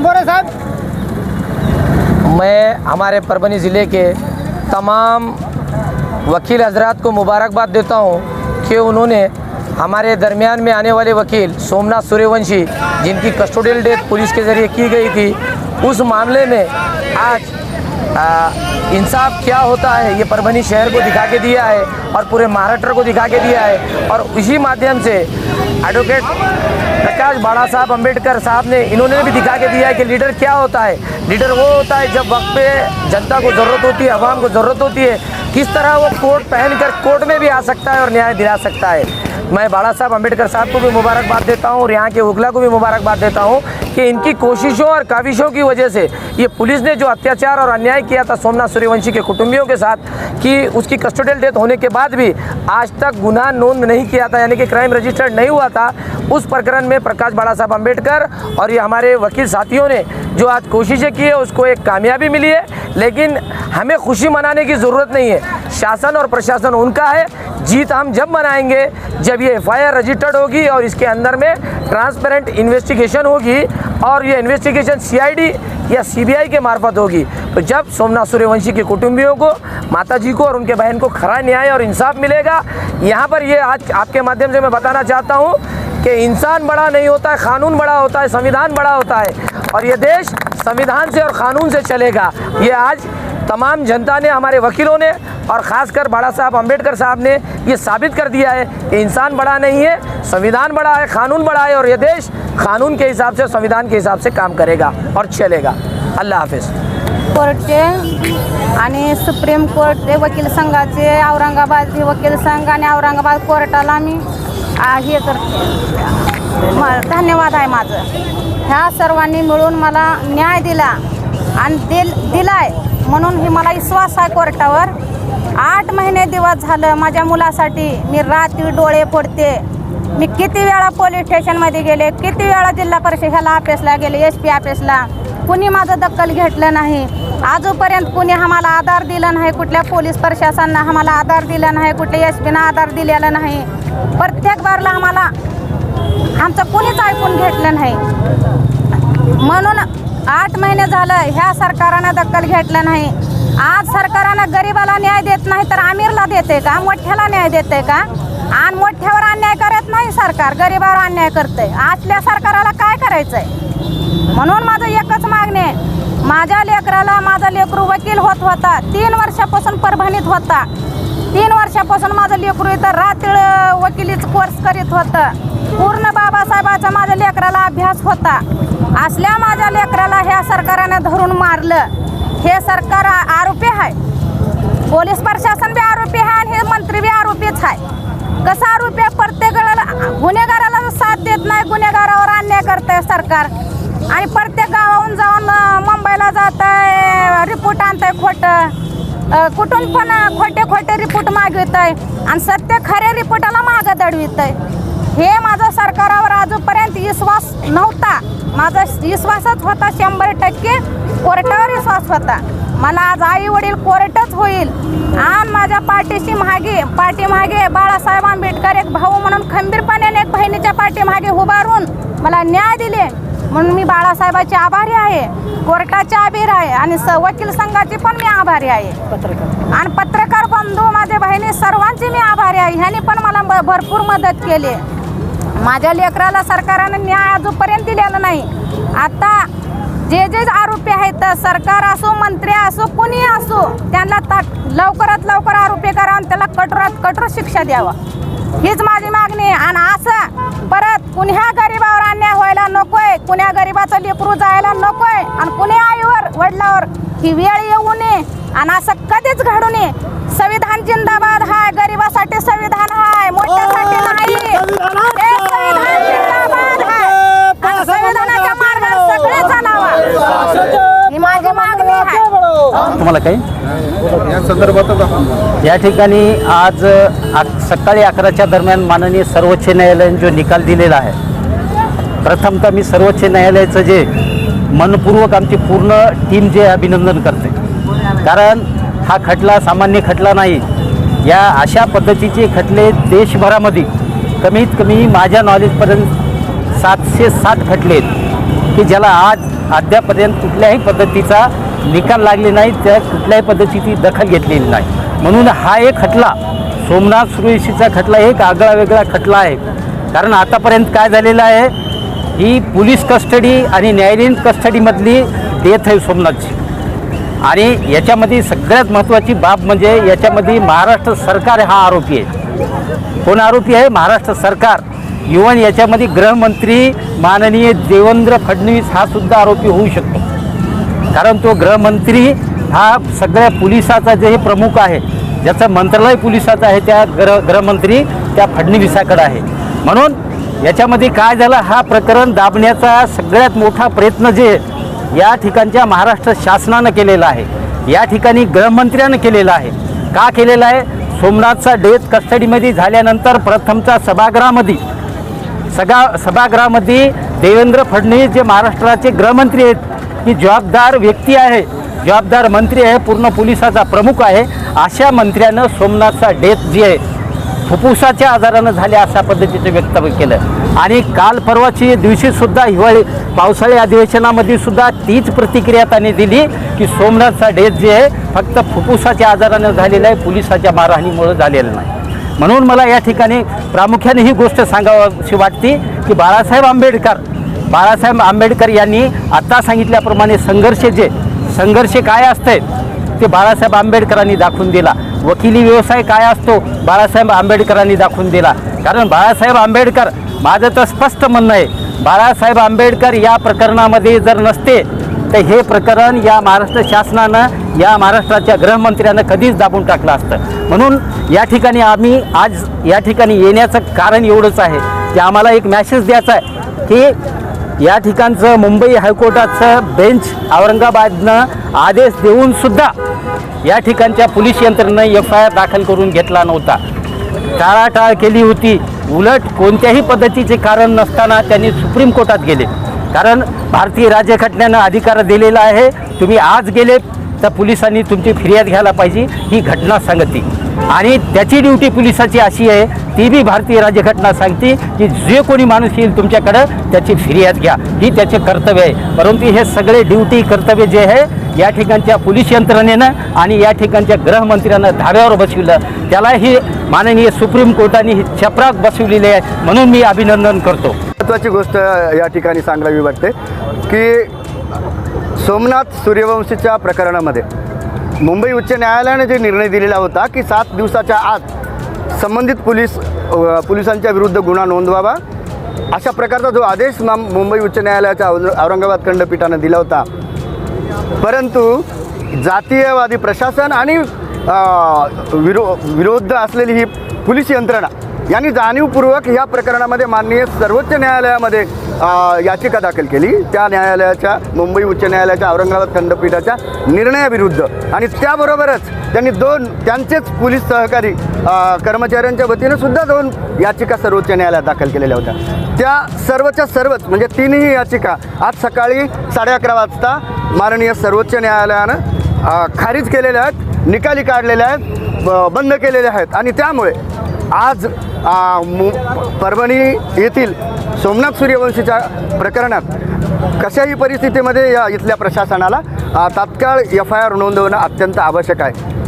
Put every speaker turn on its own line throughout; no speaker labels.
थांबव रे
मैं हमारे परभनी ज़िले के तमाम वकील हजरात को मुबारकबाद देता हूँ कि उन्होंने हमारे दरमियान में आने वाले वकील सोमनाथ सूर्यवंशी जिनकी कस्टोडियल डेथ पुलिस के ज़रिए की गई थी उस मामले में आज इंसाफ क्या होता है? ये परभनी शहर को दिखा के दिया है और पूरे महाराष्ट्र को दिखा के दिया है। और इसी माध्यम से एडवोकेट प्रकाश बाड़ा साहब अंबेडकर साहब ने इन्होंने भी दिखा के दिया है कि लीडर क्या होता है। लीडर वो होता है जब वक्त पे जनता को ज़रूरत होती है, आवाम को ज़रूरत होती है। किस तरह वो कोर्ट पहनकर कोर्ट में भी आ सकता है और न्याय दिला सकता है। मैं बाड़ा साहब अंबेडकर साहब को भी मुबारकबाद देता हूँ और यहाँ के उगला को भी मुबारकबाद देता हूँ कि इनकी कोशिशों और काविशों की वजह से ये पुलिस ने जो अत्याचार और अन्याय किया था सोमनाथ सूर्यवंशी के कुटुंबियों के साथ, कि उसकी कस्टोडियल डेथ होने के बाद भी आज तक गुनाह नोंद नहीं किया था, यानी कि क्राइम रजिस्टर्ड नहीं हुआ था, उस प्रकरण में प्रकाश बाड़ा साहब अंबेडकर और ये हमारे वकील साथियों ने जो आज कोशिशें की है, उसको एक कामयाबी मिली है। लेकिन हमें खुशी मनाने की ज़रूरत नहीं है। शासन और प्रशासन उनका है जीत हम जब मनाएँगे, जब ये एफआईआर रजिस्टर्ड होगी और इसके अंदर में ट्रांसपेरेंट इन्वेस्टिगेशन होगी और ये इन्वेस्टिगेशन सीआईडी या सीबीआई के मार्फत होगी। तो जब सोमनाथ सूर्यवंशी के कुटुंबियों को माता जी को और उनके बहन को खरा न्याय और इंसाफ मिलेगा, यहाँ पर ये आज आपके माध्यम से मैं बताना चाहता हूँ कि इंसान बड़ा नहीं होता है, कानून बड़ा होता है, संविधान बड़ा होता है और ये देश संविधान से और कानून से चलेगा। ये आज तमाम जनता ने, हमारे वकीलों ने और ख़ासकर बाड़ा साहब अंबेडकर साहब ने ये साबित कर दिया है कि इंसान बड़ा नहीं है, संविधान बड़ा है, कानून बड़ा है और ये देश कानून के हिसाब से, संविधान के हिसाब से काम करेगा और चलेगा। अल्लाह हाफिज़।
कोर्टचे आणि सुप्रीम कोर्ट के वकील संघाचे, औरंगाबाद वकील संघ आणि कोर्टाला मी हे करते. धन्यवाद आहे माझं. ह्या सर्वांनी मिळून मला न्याय दिला दिल, दिलाय. म्हणून ही मला विश्वास आहे कोर्टावर आठ महिने दिवस झालं माझ्या मुलासाठी. मी रात्री डोळे फोडते. मी किती वेळा पोलीस स्टेशनमध्ये गेले किती वेळा जिल्हा परिषद ह्याला ऑफिसला गेले एस पी ऑफिसला कुणी माझं दखल घेतलं नाही. आजपर्यंत कुणी आम्हाला आधार दिला नाही कुठल्या पोलीस प्रशासनानं आम्हाला आधार दिला नाही कुठल्या एस पीनं आधार दिलेला नाही. प्रत्येक बारला आम्हाला आमचं कुणीच ऐकून घेतलं नाही. म्हणून आठ महिने झालं ह्या सरकारानं दखल घेतलं नाही. आज सरकारानं गरीबाला न्याय देत नाही तर आमिरला देते का? मोठ्याला न्याय देते का? आणि मोठ्यावर अन्याय करत नाही सरकार गरिबावर अन्याय करते आजल्या सरकाराला काय करायचंय? म्हणून माझं एकच मागणे आहे. माझ्या लेकराला माझा लेकरू वकील होत होता तीन वर्षापासून परभणीत होता. तीन वर्षापासून माझं लेकरू इथं रात्र वकिलीच कोर्स करीत होतं. पूर्ण बाबासाहेबाचा माझ्या लेकराला अभ्यास होता. असल्या माझ्या लेकराला ह्या सरकारनं धरून मारलं. हे सरकार आरोपी आहे पोलीस प्रशासन बी आरोपी आहे आणि हे मंत्री बी आरोपीच आहे कसं आरोपी आहे? प्रत्येकाला गुन्हेगाराला साथ देत नाही. गुन्हेगारावर अन्याय करत आहे सरकार. आणि प्रत्येक गावाहून जाऊन मुंबईला जात आहे रिपोर्ट आणत आहे खोटं कुठून पण खोटे खोटे रिपोर्ट मागवित आहे आणि सत्य खऱ्या रिपोर्टाला मागं दडवित आहे हे माझा सरकारावर अजूनपर्यंत विश्वास नव्हता. माझा विश्वासच होता शंभर टक्के. कोर्टावर विश्वास होता. मला आज आई वडील कोर्टच होईल. आणि माझ्या पाठीशी मागे पाठीमागे बाळासाहेब आंबेडकर एक भाऊ म्हणून खंबीरपणे एक बहिणीच्या पाठीमागे उभारून मला न्याय दिले. म्हणून मी बाळासाहेबाची आभारी आहे. कोर्टाचे आभारी आहे आणि स वकील संघाची पण मी आभारी आहे. आणि पत्रकार बंधू माझे बहिणी सर्वांची मी आभारी आहे. ह्यांनी पण मला भरपूर मदत केली. माझ्या लेकराला सरकारनं न्याय अजूनपर्यंत दिलेला नाही. आता जे जे आरोपी आहेत सरकार असो मंत्री असो कुणी असो त्यांना ता लवकरात लवकर आरोपी करा आणि त्याला कठोरात कठोर शिक्षा द्यावा. हीच माझी मागणी आहे. आणि असं परत कुण्या गरीबावर अन्याय व्हायला नकोय कुण्या गरीबाचं लेकरू जायला नकोय आणि कुण्या आईवर वडिलावर ही वेळ येऊ नये आणि असं कधीच घडू नये. संविधान जिंदाबाद हाय गरीबासाठी संविधान हाय मोठ्यासाठी नाही. हे ही
तुम्हाला काही?
या संदर्भातच
या ठिकाणी आज आ- सकाळी अकराच्या दरम्यान माननीय सर्वोच्च न्यायालयाने जो निकाल दिलेला आहे प्रथमतः मी सर्वोच्च न्यायालयाचं जे मनपूर्वक आमची पूर्ण टीम जे अभिनंदन करते. कारण हा खटला सामान्य खटला नाही. या अशा पद्धतीचे खटले देशभरामध्ये कमीत कमी माझ्या नॉलेजपर्यंत सातशे सात खटले आहेत की ज्याला आज अद्यापर्यंत कुठल्याही पद्धतीचा निकाल लागले नाही त्या कुठल्याही पद्धतीची दखल घेतलेली नाही. म्हणून हा एक खटला सोमनाथ सुरेशीचा खटला एक आगळा वेगळा खटला आहे. कारण आतापर्यंत काय झालेलं आहे ही पोलीस कस्टडी आणि न्यायालयीन कस्टडीमधली डेथ आहे सोमनाथची. आणि याच्यामध्ये सगळ्यात महत्त्वाची बाब म्हणजे याच्यामध्ये महाराष्ट्र सरकार हा आरोपी आहे. कोण आरोपी आहे? महाराष्ट्र सरकार. इवन याच्यामध्ये गृहमंत्री माननीय देवेंद्र फडणवीस हा सुद्धा आरोपी होऊ शकतो. कारण तो गृहमंत्री हा सगळ्या पोलिसाचा जे हे प्रमुख आहे ज्याचं मंत्रालय पोलिसाचं आहे त्या गृह गृहमंत्री त्या फडणवीसाकडे आहे. म्हणून याच्यामध्ये काय झालं? हा प्रकरण दाबण्याचा सगळ्यात मोठा प्रयत्न जे या ठिकाणच्या महाराष्ट्र शासनानं केलेला आहे या ठिकाणी गृहमंत्र्यानं केलेला आहे. का केलेला आहे? सोमनाथचा डेथ कस्टडीमध्ये झाल्यानंतर प्रथमचा सभागृहामध्ये. सगा सभागृहामध्ये देवेंद्र फडणवीस जे महाराष्ट्राचे गृहमंत्री आहेत की जबाबदार व्यक्ती आहे. जबाबदार मंत्री आहे पूर्ण पोलिसाचा प्रमुख आहे. अशा मंत्र्यानं सोमनाथचा डेथ जी आहे फुफ्फुसाच्या आजारानं झाले अशा पद्धतीचं वक्तव्य केलं. आणि काल परवाची दिवशीसुद्धा हिवाळी पावसाळी अधिवेशनामध्ये सुद्धा तीच प्रतिक्रिया त्यांनी दिली की सोमनाथचा डेथ जे आहे फक्त फुफ्फुसाच्या आजारानं झालेला आहे पोलिसाच्या मारहाणीमुळे झालेलं नाही. म्हणून मला या ठिकाणी प्रामुख्याने ही गोष्ट सांगावीशी वाटते की बाळासाहेब आंबेडकर बाळासाहेब आंबेडकर यांनी आत्ता सांगितल्याप्रमाणे संघर्ष जे संघर्ष काय असते ते बाळासाहेब आंबेडकरांनी दाखवून दिला. वकिली व्यवसाय काय असतो? बाळासाहेब आंबेडकरांनी दाखवून दिला. कारण बाळासाहेब आंबेडकर माझं तर स्पष्ट म्हणणं आहे बाळासाहेब आंबेडकर या प्रकरणामध्ये जर नसते तर हे प्रकरण या महाराष्ट्र शासनानं या महाराष्ट्राच्या गृहमंत्र्यानं कधीच दाबून टाकलं असतं. म्हणून या ठिकाणी आम्ही आज या ठिकाणी येण्याचं कारण एवढंच आहे की आम्हाला एक मॅसेज द्यायचा आहे की या ठिकाणचं मुंबई हायकोर्टाचं बेंच औरंगाबादनं आदेश देऊन सुद्धा या ठिकाणच्या पोलीस यंत्रणेनं एफ आय आर दाखल करून घेतला नव्हता. टाळाटाळ केली होती. उलट कोणत्याही पद्धतीचे कारण नसताना त्यांनी सुप्रीम कोर्टात गेले. कारण भारतीय राज्यघटनेनं अधिकार दिलेला आहे. तुम्ही आज गेले तर पोलिसांनी तुमची फिर्याद घ्यायला पाहिजे ही घटना सांगते आणि त्याची ड्युटी पोलिसाची अशी आहे ती बी भारतीय राज्यघटना सांगते की जे कोणी माणूस येईल तुमच्याकडं त्याची फिर्याद घ्या. ही त्याचे कर्तव्य आहे. परंतु हे सगळे ड्युटी कर्तव्य जे आहे या ठिकाणच्या पोलीस यंत्रणेनं आणि या ठिकाणच्या गृहमंत्र्यानं धाब्यावर बसविलं. त्याला ही माननीय सुप्रीम कोर्टाने ही चपराक बसविलेली आहे म्हणून मी अभिनंदन करतो.
महत्त्वाची गोष्ट या ठिकाणी सांगावी वाटते की सोमनाथ सूर्यवंशीच्या प्रकरणामध्ये मुंबई उच्च न्यायालयाने जे निर्णय दिलेला होता की सात दिवसाच्या आत संबंधित पोलीस पोलिसांच्या विरुद्ध गुन्हा नोंदवावा अशा प्रकारचा जो आदेश मुंबई उच्च न्यायालयाच्या औरंगाबाद खंडपीठानं दिला होता. परंतु जातीयवादी प्रशासन आणि विरो विरोध असलेली ही पोलीस यंत्रणा यांनी जाणीवपूर्वक या प्रकरणामध्ये माननीय सर्वोच्च न्यायालयामध्ये याचिका दाखल केली. त्या न्यायालयाच्या मुंबई उच्च न्यायालयाच्या औरंगाबाद खंडपीठाच्या निर्णयाविरुद्ध. आणि त्याबरोबरच त्यांनी दोन त्यांचेच पोलीस सहकारी कर्मचाऱ्यांच्या वतीनं सुद्धा दोन याचिका सर्वोच्च न्यायालयात दाखल केलेल्या होत्या. त्या सर्वच्या सर्वच म्हणजे तीनही याचिका आज सकाळी साडे अकरा वाजता माननीय सर्वोच्च न्यायालयानं खारिज केलेल्या आहेत निकाली काढलेल्या आहेत बंद केलेल्या आहेत. आणि त्यामुळे आज मु परभणी येथील सोमनाथ सूर्यवंशीच्या प्रकरणात कशाही परिस्थितीमध्ये या इथल्या प्रशासनाला तात्काळ एफ आय आर नोंदवणं अत्यंत आवश्यक आहे.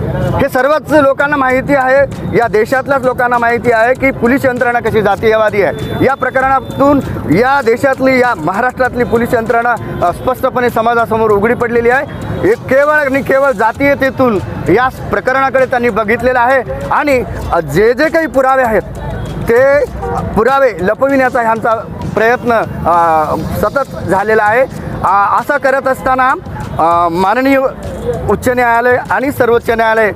हे सर्वच लोकांना माहिती आहे या देशातल्याच लोकांना माहिती आहे की पोलीस यंत्रणा कशी जातीयवादी आहे. या प्रकरणातून या देशातली या महाराष्ट्रातली पोलीस यंत्रणा स्पष्टपणे समाजासमोर उघडी पडलेली आहे. हे केवळ आणि केवळ जातीयतेतून या प्रकरणाकडे त्यांनी बघितलेलं आहे आणि जे जे काही पुरावे आहेत ते पुरावे लपविण्याचा ह्यांचा प्रयत्न सतत झालेला आहे. असं करत असताना माननीय उच्च न्यायालय आणि सर्वोच्च न्यायालय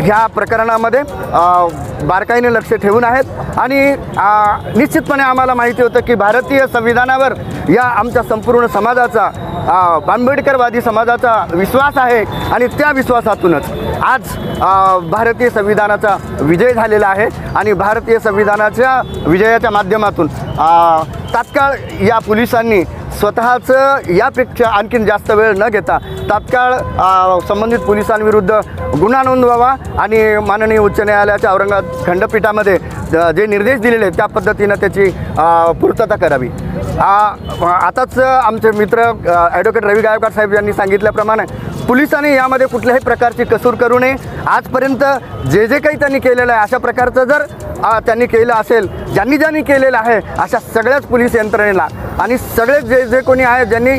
ह्या प्रकरणामध्ये बारकाईने लक्ष ठेवून आहेत. आणि निश्चितपणे आम्हाला माहिती होतं की भारतीय संविधानावर या आमच्या संपूर्ण समाजाचा आंबेडकरवादी समाजाचा विश्वास आहे. आणि त्या विश्वासातूनच आज भारतीय संविधानाचा विजय झालेला आहे. आणि भारतीय संविधानाच्या विजयाच्या माध्यमातून तात्काळ या पोलिसांनी स्वतःचं यापेक्षा आणखीन जास्त वेळ न घेता तात्काळ संबंधित पोलिसांविरुद्ध गुन्हा नोंदवावा. आणि माननीय उच्च न्यायालयाच्या औरंगाबाद खंडपीठामध्ये ज- जे निर्देश दिलेले आहेत त्या पद्धतीनं त्याची पूर्तता करावी. आताच आमचे मित्र ॲडव्होकेट रवी गायकवाड साहेब यांनी सांगितल्याप्रमाणे पोलिसांनी यामध्ये कुठल्याही प्रकारची कसूर करू नये. आजपर्यंत जे जे काही त्यांनी केलेलं आहे अशा प्रकारचं जर त्यांनी केलं असेल ज्यांनी ज्यांनी केलेलं आहे अशा सगळ्याच पोलीस यंत्रणेला आणि सगळे जे जे कोणी आहेत ज्यांनी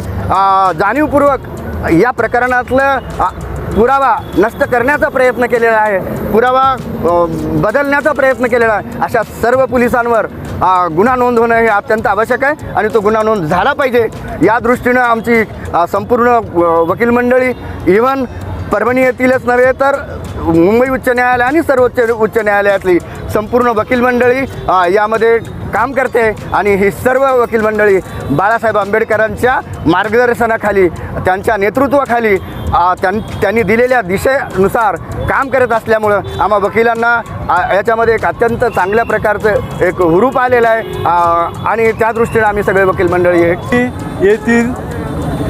जाणीवपूर्वक या प्रकरणातलं पुरावा नष्ट करण्याचा प्रयत्न केलेला आहे. पुरावा बदलण्याचा प्रयत्न केलेला आहे. अशा सर्व पोलिसांवर गुन्हा नोंद होणं हे अत्यंत आवश्यक आहे आणि तो गुन्हा नोंद झाला पाहिजे. या दृष्टीनं आमची संपूर्ण वकील मंडळी इव्हन परभणी येथीलच नव्हे तर मुंबई उच्च न्यायालय आणि सर्वोच्च उच्च न्यायालयातली संपूर्ण वकील मंडळी यामध्ये काम करते. आणि ही सर्व वकील मंडळी बाळासाहेब आंबेडकरांच्या मार्गदर्शनाखाली त्यांच्या नेतृत्वाखाली त्यां त्यांनी दिलेल्या दिशेनुसार काम करत असल्यामुळं आम्हा वकिलांना याच्यामध्ये एक अत्यंत चांगल्या प्रकारचं एक हुरूप आलेलं आहे. आणि त्या दृष्टीनं आम्ही सगळे वकील मंडळी
येथील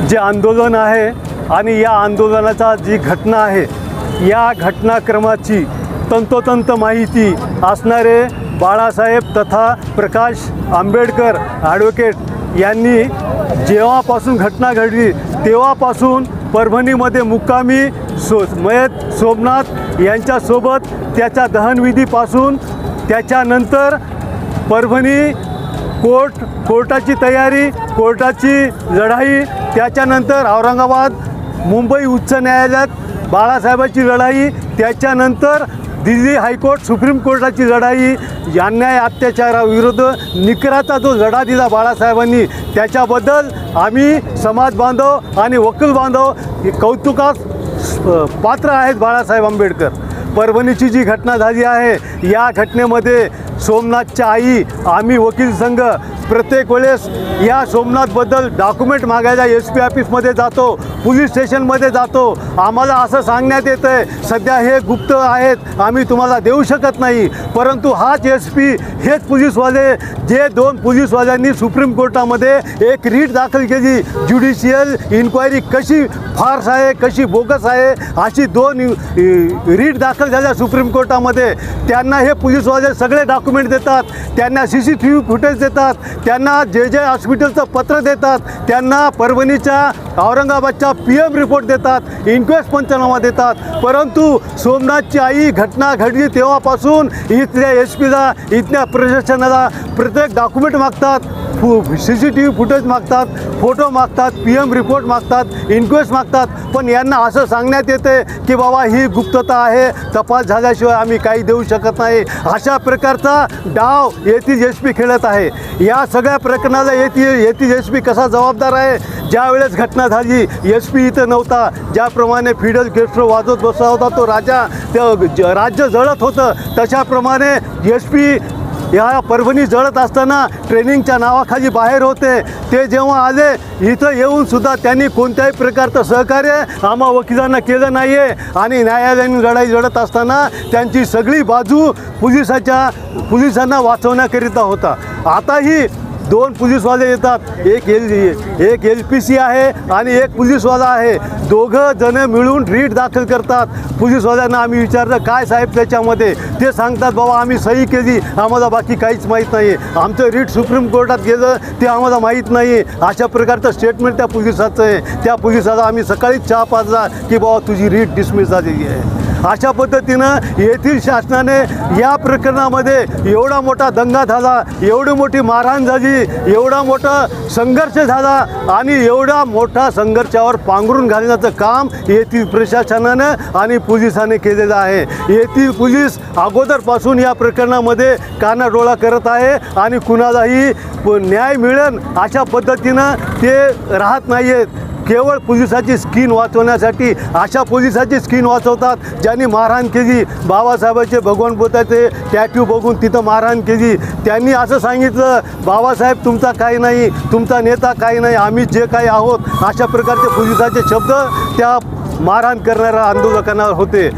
जे आंदोलन आहे आणि या आंदोलनाचा जी घटना आहे या घटनाक्रमाची तंतोतंत माहिती असणारे बाळासाहेब तथा प्रकाश आंबेडकर ॲडव्होकेट यांनी जेव्हापासून घटना घडली तेव्हापासून परभणीमध्ये मुक्कामी सो मयत सोमनाथ यांच्यासोबत त्याच्या दहनविधीपासून त्याच्यानंतर परभणी कोर्ट कोर्टाची तयारी कोर्टाची लढाई त्याच्यानंतर औरंगाबाद मुंबई उच्च न्यायालयात बाळासाहेबाची लढाई त्याच्यानंतर दिल्ली हायकोर्ट सुप्रीम कोर्टाची लढाई अन्याय अत्याचाराविरुद्ध निकराचा जो लढा दिला बाळासाहेबांनी त्याच्याबद्दल आम्ही समाज बांधव आणि वकील बांधव हे कौतुकास पात्र आहेत बाळासाहेब आंबेडकर. परभणीची जी घटना झाली आहे या घटनेमध्ये सोमनाथच्या आई आम्ही वकील संघ प्रत्येक वेळेस या सोमनाथबद्दल डॉक्युमेंट मागायला एस पी ऑफिसमध्ये जातो. पोलीस स्टेशनमध्ये जातो. आम्हाला असं सांगण्यात येतं आहे सध्या हे गुप्त आहेत आम्ही तुम्हाला देऊ शकत नाही. परंतु हाच एस पी हेच पोलीसवाले जे दोन पोलीसवाल्यांनी सुप्रीम कोर्टामध्ये एक रीट दाखल केली. ज्युडिशियल इन्क्वायरी कशी फार्स आहे कशी बोगस आहे अशी दोन रीट दाखल झाल्या सुप्रीम कोर्टामध्ये. त्यांना हे पोलीसवाले सगळे डॉक्युमेंट देतात त्यांना C C T V footage देतात त्यांना जे जे हॉस्पिटलचं पत्र देतात त्यांना परभणीच्या औरंगाबादच्या पी एम रिपोर्ट देतात इन्क्वेस्ट पंचनामा देतात. परंतु सोमनाथची आई घटना घडली तेव्हापासून इथल्या एस पीला इथल्या प्रशासनाला प्रत्येक डॉक्युमेंट मागतात फु C C T V footage मागतात फोटो मागतात पी एम रिपोर्ट मागतात इन्क्वेस्ट मागतात. पण यांना असं सांगण्यात येते की बाबा ही गुप्तता आहे तपास झाल्याशिवाय आम्ही काही देऊ शकत नाही. अशा प्रकारचा डाव येथील एस पी खेळत आहे. या सगळ्या प्रकरणाला येथील येथील एस पी कसा जबाबदार आहे? ज्यावेळेस घटना झाली एस पी इथं नव्हता. ज्याप्रमाणे फिडल गेस्ट्रो वाजवत बसला होता तो राजा त्या राज्य जळत होतं. तशाप्रमाणे एस पी या परभणी जळत असताना ट्रेनिंगच्या नावाखाली बाहेर होते. ते जेव्हा आले इथं येऊन सुद्धा त्यांनी कोणत्याही प्रकारचं सहकार्य आम्हा वकिलांना केलं नाही आहे आणि न्यायालयीन लढाई लढत असताना त्यांची सगळी बाजू पोलिसाच्या पोलिसांना वाचवण्याकरिता होता. आताही दोन पोलीसवाले येतात. एक एल एक एल पी सी आहे आणि एक पोलीसवाला आहे. दोघं जण मिळून रीट दाखल करतात. पोलीसवाल्यांना आम्ही विचारलं काय साहेब त्याच्यामध्ये? ते सांगतात बाबा आम्ही सही केली. आम्हाला बाकी काहीच माहीत नाही. आमचं रीट सुप्रीम कोर्टात गेलं ते आम्हाला माहीत नाही. अशा प्रकारचं स्टेटमेंट त्या पोलिसाचं आहे. त्या पोलिसाला आम्ही सकाळीच चहा पाजला की बाबा तुझी रीट डिसमिस झालेली आहे. अशा पद्धतीनं येथील शासनाने या प्रकरणामध्ये एवढा मोठा दंगा झाला एवढी मोठी मारहाण झाली एवढा मोठा संघर्ष झाला आणि एवढा मोठा संघर्षावर पांघरून घालण्याचं काम येथील प्रशासनानं आणि पोलिसांनी केलेलं आहे. येथील पोलीस अगोदरपासून या प्रकरणामध्ये कानाडोळा करत आहे आणि कुणालाही न्याय मिळेल अशा पद्धतीनं ते राहत नाही आहेत केवळ पोलिसाची स्किन वाचवण्यासाठी अशा पोलिसाची स्किन वाचवतात ज्यांनी मारहाण केली. बाबासाहेबाचे भगवान बोताचे टॅट्यू बघून तिथं मारहाण केली. त्यांनी असं सांगितलं बाबासाहेब तुमचा काही नाही तुमचा नेता काही नाही आम्ही जे काही आहोत अशा प्रकारचे पोलिसाचे शब्द त्या मारहाण करणाऱ्या आंदोलकांना होते.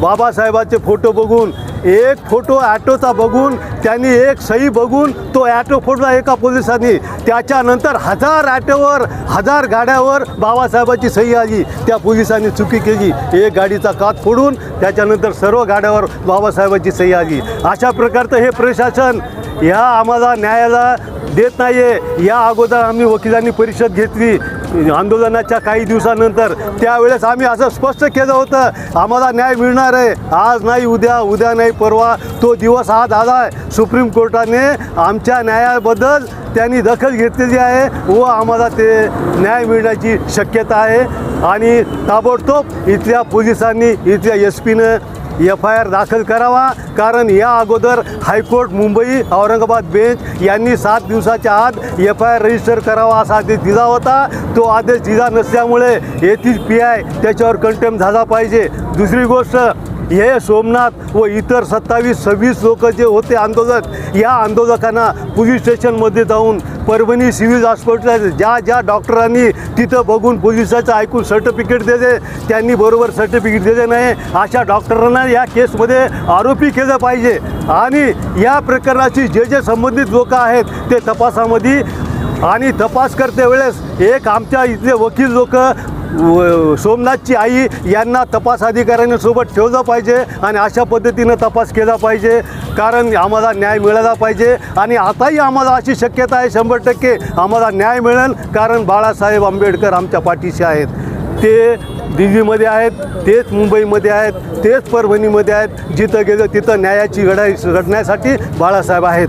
बाबासाहेबाचे फोटो बघून एक फोटो ॲटोचा बघून त्यांनी एक सही बघून तो ॲटो फोडला एका पोलिसांनी. त्याच्यानंतर हजार ॲटोवर हजार गाड्यावर बाबासाहेबाची सही आली. त्या पोलिसांनी चुकी केली. एक गाडीचा कात फोडून त्याच्यानंतर सर्व गाड्यावर बाबासाहेबाची सही आली. अशा प्रकारचं हे प्रशासन ह्या आम्हाला न्यायाला देत नाही आहे या अगोदर आम्ही वकिलांनी परिषद घेतली. आंदोलनाच्या काही दिवसानंतर. त्यावेळेस आम्ही असं स्पष्ट केलं होतं आम्हाला न्याय मिळणार आहे. आज नाही उद्या उद्या नाही परवा तो दिवस आज आला आहे सुप्रीम कोर्टाने आमच्या न्यायाबद्दल त्यांनी दखल घेतलेली आहे व आम्हाला ते न्याय मिळण्याची शक्यता आहे. आणि ताबडतोब इथल्या पोलिसांनी इथल्या एस पीनं एफ आय आर दाखल करावा कारण या अगोदर हायकोर्ट मुंबई औरंगाबाद बेंच यांनी सात दिवसाच्या आत एफ आय आर रजिस्टर करावा असा आदेश दिला होता. तो आदेश दिला नसल्यामुळे येथील पी आय त्याच्यावर कंटेम झाला पाहिजे. दुसरी गोष्ट हे सोमनाथ व इतर सत्तावीस सव्वीस लोक जे होते आंदोलक या आंदोलकांना पोलीस स्टेशनमध्ये जाऊन परभणी सिव्हिल हॉस्पिटल ज्या ज्या डॉक्टरांनी तिथं बघून पोलिसाचं ऐकून सर्टिफिकेट दिले त्यांनी बरोबर सर्टिफिकेट दिले नाही. अशा डॉक्टरांना या केसमध्ये आरोपी केलं पाहिजे. आणि या प्रकरणाची जे जे संबंधित लोक आहेत ते तपासामध्ये आणि तपास करते वेळेस एक आमच्या इथले वकील लोक सोमनाथची आई यांना तपास अधिकाऱ्यांनी सोबत ठेवलं पाहिजे आणि अशा पद्धतीनं तपास केला पाहिजे. कारण आम्हाला न्याय मिळाला पाहिजे आणि आताही आम्हाला अशी शक्यता आहे शंभर टक्के आम्हाला न्याय मिळेल. कारण बाळासाहेब आंबेडकर आमच्या पाठीशी आहेत. ते दिल्लीमध्ये आहेत तेच मुंबईमध्ये आहेत तेच परभणीमध्ये आहेत. जिथं गेलं तिथं न्यायाची लढाई लढण्यासाठी बाळासाहेब आहेत.